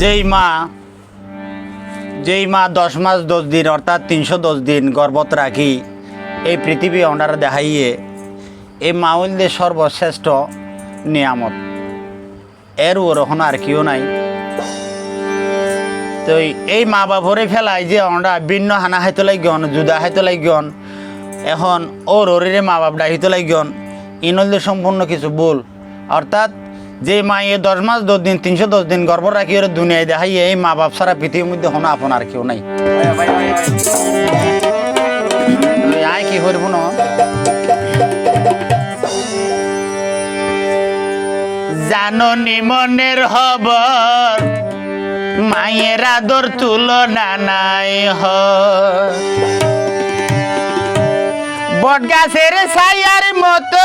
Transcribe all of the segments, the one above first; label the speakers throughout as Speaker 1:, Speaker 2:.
Speaker 1: যেই মা যেই মা দশ মাস দশ দিন, অর্থাৎ তিনশো দশ দিন গর্ভত রাখি, এই পৃথিবী অনার দেখাইয়ে, এই মা হইলে সর্বশ্রেষ্ঠ নিয়ামত। এর ওরখন আর কেউ নাই। তো এই মা বাপরে ফেলাই যে আমরা ভিন্ন হানা হাইতে লাগিয়ন, জুদা হাইতে লাগিয়ন, এখন ও ররিরে মা বাপ ডাহিতে লাগিয়ন, ইনলদের সম্পূর্ণ কিছু ভুল। অর্থাৎ যে মা এ দশ মাস, দশ দিন, তিনশো দশ দিন গর্ভ রাখি ওর দুনিয়ায় দেখাই, এই মা বাপ সারা পৃথিবীর মধ্যে হনো আপন আর কেউ নাই। আয় কি করব না? জাননি মনের হবর মায়ের আদর তুলনা নাই হয়। বটগাছের ছায়ার মতো,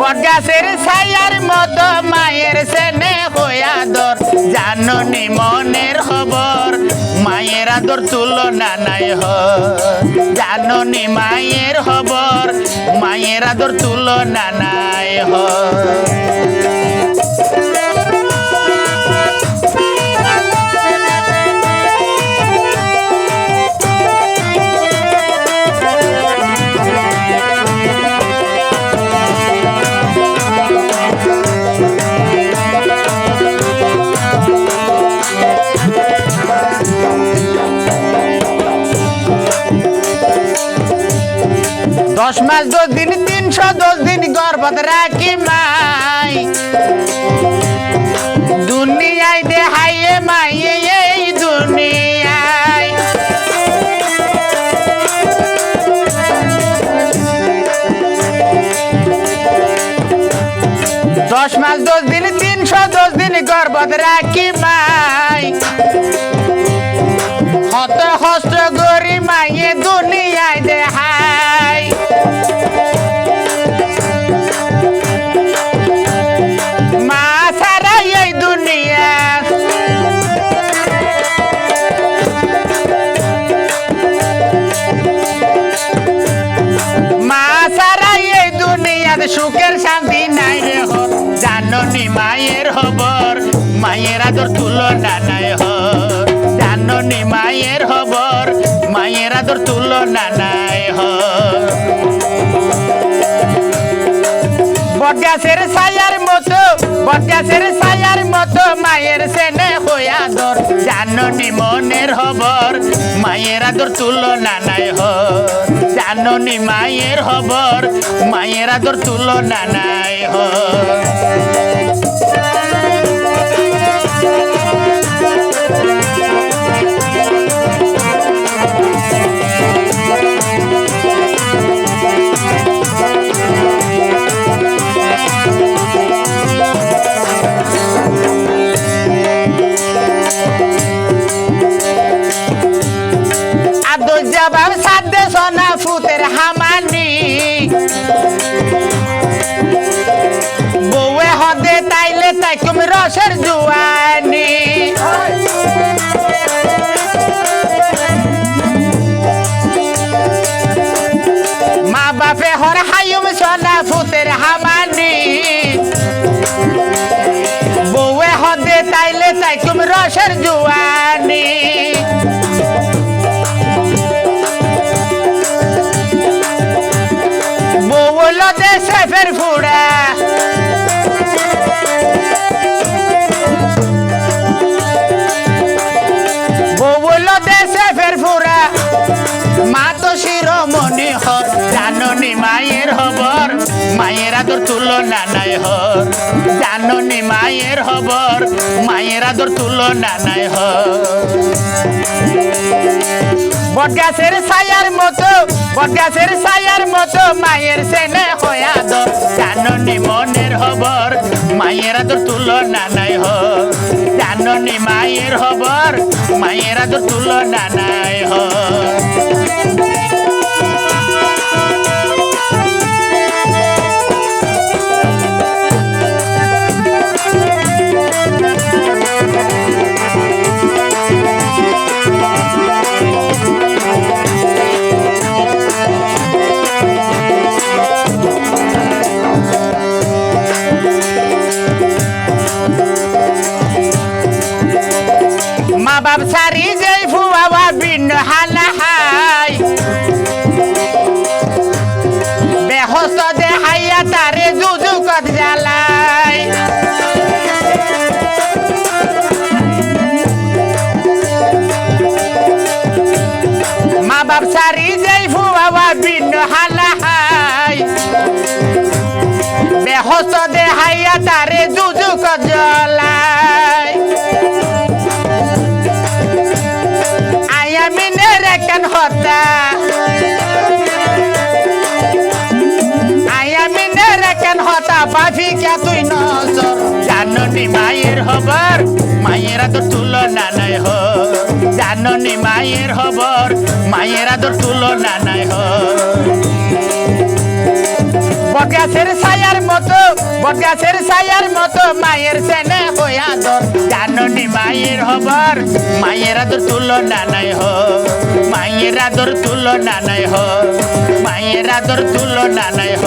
Speaker 1: বটগাছের ছায়ার মতো মায়ের সেনে হয়াদর জাননি মনের খবর, মায়ের আদর তুলনা নাই হ জাননি মায়ের খবর, মায়ের আদর তুলনা নাই হ দশ মাস দশ দিন, তিনশো দশ দিন গর্ভত রাখি মাই। দুনিয়ায় দেহাইয়ে মাইয়ে এই দুনিয়ায়। দশ মাস দশ দিন, তিনশো দশ দিন গর্ভত রাখি মাই। হত হস্ত গরি মাইয়ে দুনিয়ায় দেহাই সুখের শান্তি নাই রে হ। জাননি মায়ের হবর মায়ের আদর তুলনা নাই হ। জাননি মায়ের হবর মায়ের আদর তুলনা নাই হ। বটগাছের ছায়ার মতো বটগাছের ছায়ার মতো মায়ের সেনে হয়ে আদর। জাননি মনের হবর মায়ের আদর তুলনা নাই হ জাননি মায়ের হবর মায়ের আদর তুলনা নাই হ তাইলে তাই তুমি রসের জুয়ানি। মায়ের আদর তুলনা নাই হর। জাননি মায়ের হবর মায়ের আদর তুলনা নাই হর। বটগাছের ছায়ার মতো, বটগাছের ছায়ার মতো মায়ের সেনে হয়া দর জাননি মনের হবর মায়ের আদর তুলনা নাই হ জাননি মায়ের হবর মায়ের আদর তুলনা নাই হ বাপ সারি যেই ফুয়াবা ভিন্ন হানা হাই। বেহস্ত দেহাইয়া তারে জুজু কত জ্বালাই। মা বাপ সারি যেই ফুয়াবা ভিন্ন হানা হাই। বেহস্ত দেহাইয়া তারে জুজু কত জ্বালাই। মায়ের হবার মায়েরা তো তুলনা নাই হ জাননি মায়ের হবর মায়েরা তো তুলনা নাই হ বটগাছের ছায়ার মতো, বটগাছের ছায়ার মতো মায়ের সেনে হইয়া দর জাননি মায়ের হবার মায়ের আদর তুলনা নাই হ মায়ের আদর তুলনা নাই হ মায়ের আদর তুলনা নাই হ